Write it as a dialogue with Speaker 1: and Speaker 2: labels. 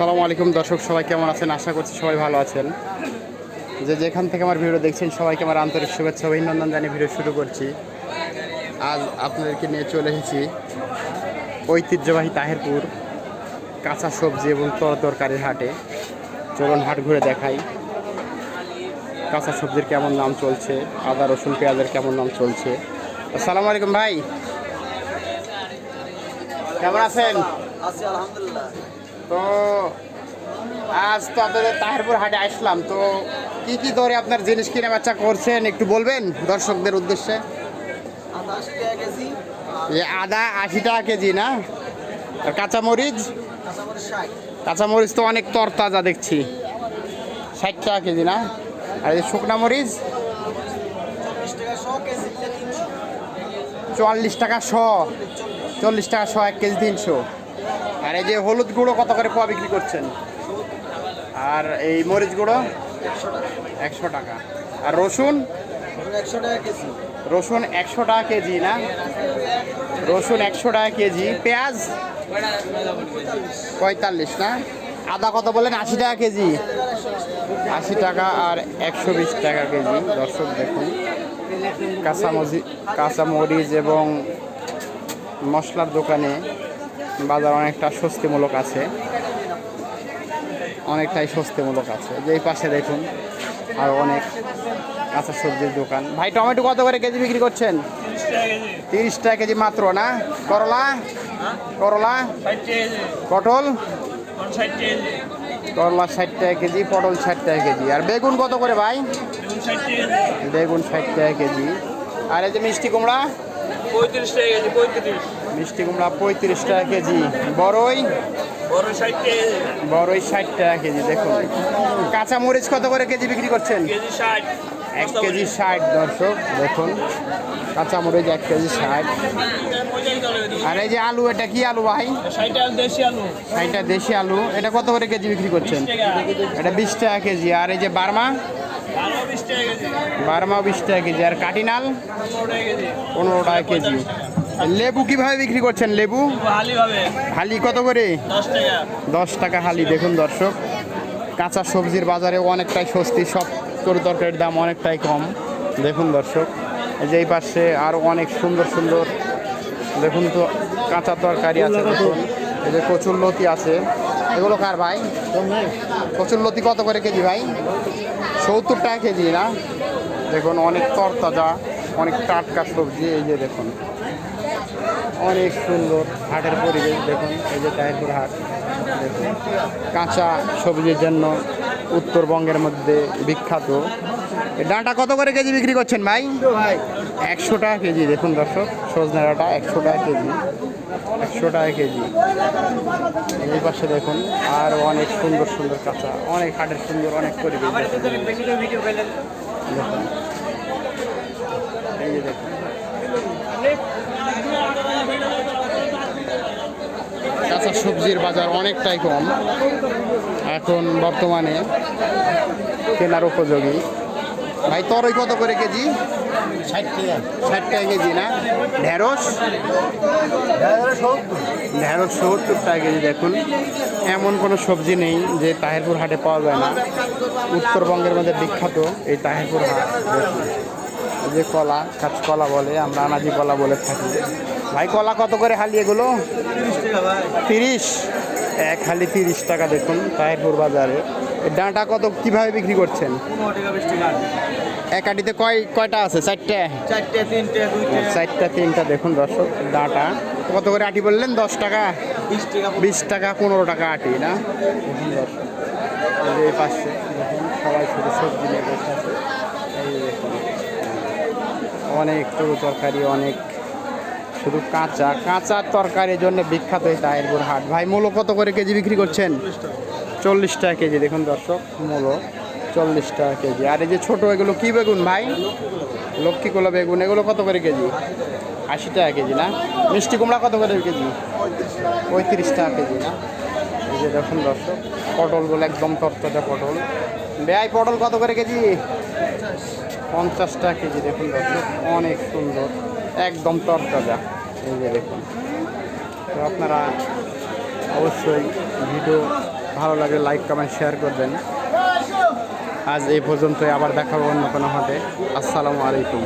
Speaker 1: আসসালামু আলাইকুম দর্শক, সবাই কেমন আছেন? আশা করছি সবাই ভালো আছেন। যে যেখান থেকে আমার ভিডিও দেখছেন, সবাইকে আমার আন্তরিক শুভেচ্ছা অভিনন্দন জানিয়ে ভিডিও শুরু করছি। আজ আপনাদেরকে নিয়ে চলে এসেছি ঐতিহ্যবাহী তাহেরপুর কাঁচা সবজি এবং তর তরকারির হাটে। চলুন হাট ঘুরে দেখাই। কাঁচা সবজির কেমন দাম চলছে? আদা, রসুন, পেঁয়াজের কেমন দাম চলছে? আসসালামু আলাইকুম ভাই। কেমন আছেন?
Speaker 2: আছি, আলহামদুলিল্লাহ।
Speaker 1: তো আজ তো আপনাদের তাহেরপুর হাটে আসলাম তো কি কি দরে আপনার জিনিস কিনে বাচ্চা করছেন একটু বলবেন দর্শকদের উদ্দেশ্যে?
Speaker 2: আদা আশি টাকা কেজি।
Speaker 1: না? আর কাঁচামরিচ?
Speaker 2: কাঁচামরিচ
Speaker 1: তো অনেক তরতাজা দেখছি। ষাট টাকা কেজি না? আর এই শুকনা মরিচ? চুয়াল্লিশ টাকা শ। চল্লিশ টাকা শ এক কেজি তিনশো। আর এই যে হলুদ গুঁড়ো কত করে পোয়া বিক্রি করছেন? আর এই মরিচ গুঁড়ো?
Speaker 2: একশো টাকা।
Speaker 1: আর রসুন? রসুন একশো টাকা কেজি, না? রসুন একশো টাকা কেজি। পেঁয়াজ? পঁয়তাল্লিশ, না? আদা কত বলেন? আশি টাকা কেজি। আশি টাকা আর একশো বিশ টাকা কেজি। দর্শক দেখুন কাঁচামরিচ কাঁচামরিচ এবং মশলার দোকানে বাজার অনেকটা স্বস্তিমূলক আছে। অনেকটাই স্বস্তিমূলক আছে। যে এই পাশে দেখুন, আর অনেক কাঁচা সবজির দোকান। ভাই, টমেটো কত করে কেজি বিক্রি করছেন? তিরিশ টাকা কেজি মাত্র না? করলা? করলা? পটল? করলা ষাট টাকা কেজি, পটল ষাট টাকা কেজি। আর বেগুন কত করে ভাই? বেগুন ষাট টাকা কেজি। আর এই যে মিষ্টি কুমড়া?
Speaker 3: পঁয়ত্রিশ টাকা কেজি পঁয়ত্রিশ।
Speaker 1: মিষ্টি কুমড়া পঁয়ত্রিশ টাকা কেজি। বড়ই?
Speaker 3: বড়
Speaker 1: বড়ই ষাট টাকা কেজি দেখুন। কাঁচা মরিচ কত করে কেজি বিক্রি করছেন? এক কেজি ষাট। দর্শক দেখুন। কাঁচা মরিচ এক কেজি ষাট। আর এই যে আলু এটা কি আলু ভাই?
Speaker 3: ষাট আলু দেশি আলু।
Speaker 1: এটা দেশি আলু। এটা কত করে কেজি বিক্রি করছেন? এটা বিশ টাকা কেজি। আর এই যে বার্মা? বার্মা বিশ টাকা কেজি। আর কাটিনাল?
Speaker 3: পনেরো টাকা কেজি।
Speaker 1: লেবু কীভাবে বিক্রি করছেন? লেবু?
Speaker 3: হালি
Speaker 1: কত করে?
Speaker 3: দশ টাকা।
Speaker 1: হালি দেখুন দর্শক। কাঁচা সবজির বাজারে অনেকটাই স্বস্তি সব তরু তরকারির দাম অনেকটাই কম। দেখুন দর্শক এই যে পাশে আরও অনেক সুন্দর সুন্দর দেখুন তো কাঁচা তরকারি আছে দেখুন। এই যে কচুর লতি আছে। এগুলো কার ভাই? কচুর লতি কত করে কেজি ভাই? সত্তর টাকা কেজি না? দেখুন অনেক তরতাজা অনেক টাটকা সবজি এই যে দেখুন। অনেক সুন্দর হাটের পরিবেশ দেখুন, এই যে তাহিরপুর হাট, দেখুন। কাঁচা সবজির জন্য উত্তরবঙ্গের মধ্যে বিখ্যাত। ডাঁটা কত করে কেজি বিক্রি করছেন ভাই?
Speaker 2: ভাই
Speaker 1: একশো টাকা কেজি, দেখুন দর্শক, সজনে ডাঁটা একশো টাকা কেজি, একশো টাকা কেজি। এই পাশে দেখুন, আর অনেক সুন্দর সুন্দর কাঁচা, অনেক হাটের সুন্দর, অনেক পরিবেশ দেখুন। দেখুন এই যে দেখুন কাঁচা সবজির বাজার অনেকটাই কম। এখন বর্তমানে কেনার উপযোগী। ভাই তরই কত করে কেজি?
Speaker 2: ষাট টাকা।
Speaker 1: ষাট টাকা কেজি না? ঢেঁড়স? ঢেঁড়স সত্তর। টাকা কেজি দেখুন। এমন কোনো সবজি নেই যে তাহেরপুর হাটে পাওয়া যায় না। উত্তরবঙ্গের মধ্যে বিখ্যাত এই তাহেরপুর হাট যে কলা কাঁচকলা বলে আমরা আনাজি কলা বলে থাকি। ভাই কলা কত করে হালি এগুলো?
Speaker 2: তিরিশ
Speaker 1: এক হালি তিরিশ টাকা দেখুন তাহেরপুর বাজারে। ডাঁটা কত কীভাবে বিক্রি করছেন? এক আটিতে কয় কয়টা আছে? চারটে?
Speaker 2: চারটে তিনটে দুইটে।
Speaker 1: চারটা তিনটা দেখুন দর্শক ডাঁটা। কত করে আটি বললেন? দশ টাকা?
Speaker 2: বিশ টাকা
Speaker 1: পনেরো। টাকা আটি না? এই পাশে সবাই শুধু সবজি নিয়ে বসে আছে। অনেক তরু তরকারি অনেক শুধু কাঁচা কাঁচা তরকারির জন্য বিখ্যাত এই তাহিরপুর হাট। ভাই, মূলো কত করে কেজি বিক্রি করছেন? চল্লিশ টাকা কেজি, দেখুন দর্শক, মূলো চল্লিশ টাকা কেজি। আর এই যে ছোটো এগুলো কী বেগুন ভাই? লক্ষ্মীকোলা বেগুন, এগুলো কত করে কেজি? আশি টাকা কেজি না? মিষ্টি কুমড়া কত করে কেজি? পঁয়ত্রিশ টাকা কেজি না? এই যে দেখুন দর্শক পটলগুলো একদম তরতাজা পটল। বেআই পটল কত করে কেজি? পঞ্চাশ টাকা কেজি, দেখুন দর্শক, অনেক সুন্দর। একদম তরতাজা। এই যে দেখুন। তো আপনারা অবশ্যই ভিডিও ভালো লাগে লাইক কমেন্ট শেয়ার করবেন। আজ এই পর্যন্তই, আবার দেখাবো অন্য কোনো হাতে আসসালামু আলাইকুম।